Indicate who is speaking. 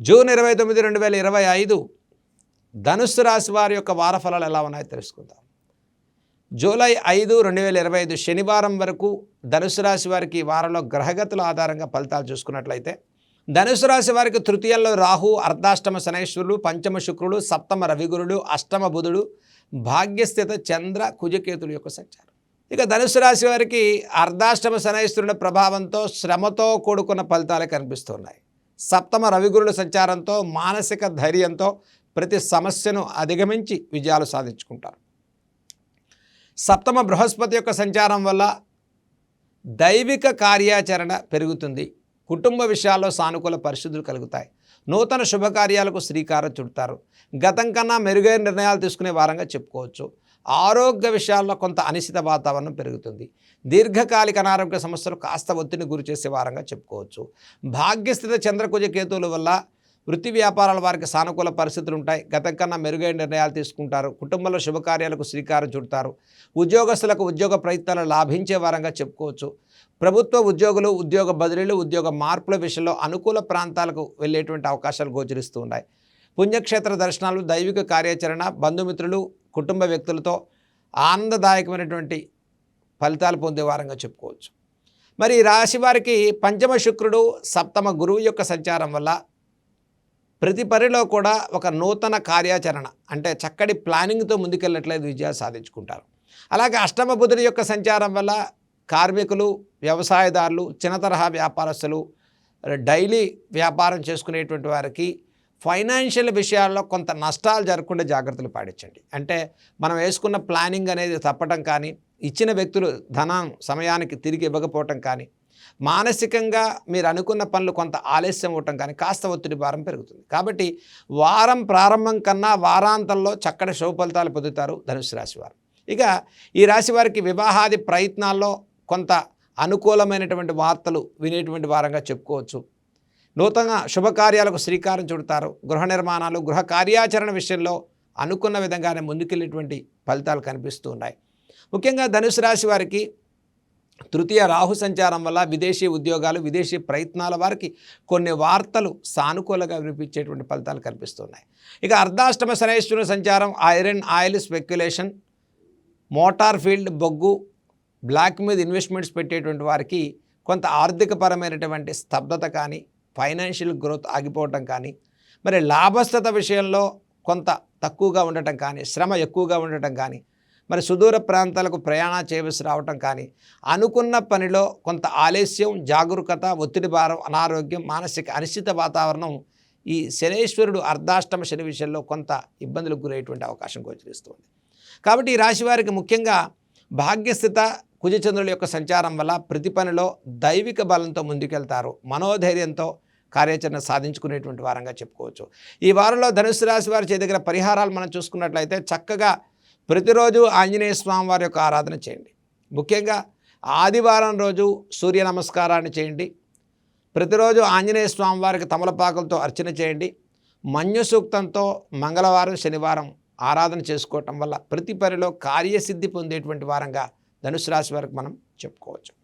Speaker 1: June ఇరవై తొమ్మిది రెండు వేల ఇరవై ఐదు ధనుస్సు రాశి వారి యొక్క వార ఫలాలు ఎలా ఉన్నాయో తెలుసుకుందాం. జూలై ఐదు రెండు వేల ఇరవై ఐదు శనివారం వరకు ధనుసు రాశి వారికి వారంలో గ్రహగతుల ఆధారంగా ఫలితాలు చూసుకున్నట్లయితే ధనుసు రాశి వారికి తృతీయంలో రాహు అర్ధాష్టమ శనైశ్వరుడు పంచమ శుక్రుడు సప్తమ రవిగురుడు అష్టమ బుధుడు భాగ్యస్థిత చంద్ర కుజకేతుడు యొక్క సంచారం. ఇక ధనుసు రాశి వారికి అర్ధాష్టమ శనైశ్వరుల ప్రభావంతో శ్రమతో కూడుకున్న ఫలితాలు కనిపిస్తున్నాయి సప్తమ రవిగురుల సంచారంతో మానసిక ధైర్యంతో ప్రతి సమస్యను అధిగమించి విజయాలు సాధించుకుంటారు. సప్తమ బృహస్పతి యొక్క సంచారం వల్ల దైవిక కార్యాచరణ పెరుగుతుంది. కుటుంబ విషయాల్లో సానుకూల పరిస్థితులు కలుగుతాయి. నూతన శుభకార్యాలకు శ్రీకారం చుడతారు. గతం కన్నా మెరుగైన నిర్ణయాలు తీసుకునే వారంగా చెప్పుకోవచ్చు. ఆరోగ్య విషయాల్లో కొంత అనిశ్చిత వాతావరణం పెరుగుతుంది. దీర్ఘకాలిక అనారోగ్య సమస్యలు కాస్త ఒత్తిడిని గురి చేసే వారంగా చెప్పుకోవచ్చు. భాగ్యస్థిత చంద్రకుజ కేతువుల వల్ల వృత్తి వ్యాపారాల వారికి సానుకూల పరిస్థితులు ఉంటాయి. గతం కన్నా మెరుగైన నిర్ణయాలు తీసుకుంటారు. కుటుంబంలో శుభకార్యాలకు శ్రీకారం చుడతారు. ఉద్యోగస్తులకు ఉద్యోగ ప్రయత్నాలు లాభించే వారంగా చెప్పుకోవచ్చు. ప్రభుత్వ ఉద్యోగులు ఉద్యోగ బదిలీలు ఉద్యోగ మార్పుల విషయంలో అనుకూల ప్రాంతాలకు వెళ్ళేటువంటి అవకాశాలు గోచరిస్తూ ఉన్నాయి. పుణ్యక్షేత్ర దర్శనాలు దైవిక కార్యాచరణ బంధుమిత్రులు కుటుంబ వ్యక్తులతో ఆనందదాయకమైనటువంటి ఫలితాలు పొందే వారంగా చెప్పుకోవచ్చు. మరి రాశివారికి రాశి వారికి పంచమ శుక్రుడు సప్తమ గురువు యొక్క సంచారం వల్ల ప్రతి పనిలో కూడా ఒక నూతన కార్యాచరణ అంటే చక్కటి ప్లానింగ్తో ముందుకెళ్ళట్లేదు విజయాలు సాధించుకుంటారు. అలాగే అష్టమ బుధుడి యొక్క సంచారం వల్ల కార్మికులు వ్యవసాయదారులు చిన్న తరహా వ్యాపారస్తులు డైలీ వ్యాపారం చేసుకునేటువంటి వారికి ఫైనాన్షియల్ విషయాల్లో కొంత నష్టాలు జరగకుండా జాగ్రత్తలు పాటించండి. అంటే మనం వేసుకున్న ప్లానింగ్ అనేది తప్పటం కానీ ఇచ్చిన వ్యక్తులు ధనం సమయానికి తిరిగి ఇవ్వకపోవటం కానీ మానసికంగా మీరు అనుకున్న పనులు కొంత ఆలస్యం అవ్వటం కానీ కాస్త ఒత్తిడి భారం పెరుగుతుంది. కాబట్టి వారం ప్రారంభం కన్నా వారాంతంలో చక్కటి శుభ ఫలితాలు పొందుతారు ధనుసు రాశి వారు. ఇక ఈ రాశి వారికి వివాహాది ప్రయత్నాల్లో కొంత అనుకూలమైనటువంటి వార్తలు వినేటువంటి వారంగా చెప్పుకోవచ్చు. నూతన శుభకార్యాలకు శ్రీకారం చుడతారు. గృహ నిర్మాణాలు గృహ కార్యాచరణ విషయంలో అనుకున్న విధంగానే ముందుకెళ్ళేటువంటి ఫలితాలు కనిపిస్తూ ఉన్నాయి. ముఖ్యంగా ధనుసు రాశి వారికి తృతీయ రాహు సంచారం వల్ల విదేశీ ఉద్యోగాలు విదేశీ ప్రయత్నాల వారికి కొన్ని వార్తలు సానుకూలంగా వినిపించేటువంటి ఫలితాలు కనిపిస్తున్నాయి ఇక అర్ధాష్టమ శనేశ్వరుని సంచారం iron oil speculation motor field బొగ్గు బ్లాక్ మీద ఇన్వెస్ట్మెంట్స్ పెట్టేటువంటి వారికి కొంత ఆర్థికపరమైనటువంటి స్తబ్దత కానీ ఫైనాన్షియల్ గ్రోత్ ఆగిపోవటం కానీ మరి లాభస్థత విషయంలో కొంత తక్కువగా ఉండటం కానీ శ్రమ ఎక్కువగా ఉండటం కానీ మరి సుదూర ప్రాంతాలకు ప్రయాణం చేయవలసి రావటం కానీ అనుకున్న పనిలో కొంత ఆలస్యం జాగరూకత ఒత్తిడి భారం అనారోగ్యం మానసిక అనిశ్చిత వాతావరణం ఈ శనేశ్వరుడు అర్ధాష్టమ శని విషయంలో కొంత ఇబ్బందులకు గురయ్యేటువంటి అవకాశం గోచరిస్తుంది. కాబట్టి ఈ రాశి వారికి ముఖ్యంగా భాగ్యస్థిత కుజచంద్రుల యొక్క సంచారం వల్ల ప్రతి పనిలో దైవిక బలంతో ముందుకెళ్తారు. మనోధైర్యంతో కార్యాచరణ సాధించుకునేటువంటి వారంగా చెప్పుకోవచ్చు. ఈ వారంలో ధనుసు రాశి వారి దగ్గర పరిహారాలు మనం చూసుకున్నట్లయితే చక్కగా ప్రతిరోజు ఆంజనేయ స్వామి వారి యొక్క ఆరాధన చేయండి. ముఖ్యంగా ఆదివారం రోజు సూర్య నమస్కారాన్ని చేయండి. ప్రతిరోజు ఆంజనేయ స్వామి వారికి తమలపాకులతో అర్చన చేయండి. మన్యు సూక్తంతో మంగళవారం శనివారం ఆరాధన చేసుకోవటం వల్ల ప్రతి పనిలో కార్యసిద్ధి పొందేటువంటి వారంగా ధనుసు రాశి వారికి మనం చెప్పుకోవచ్చు.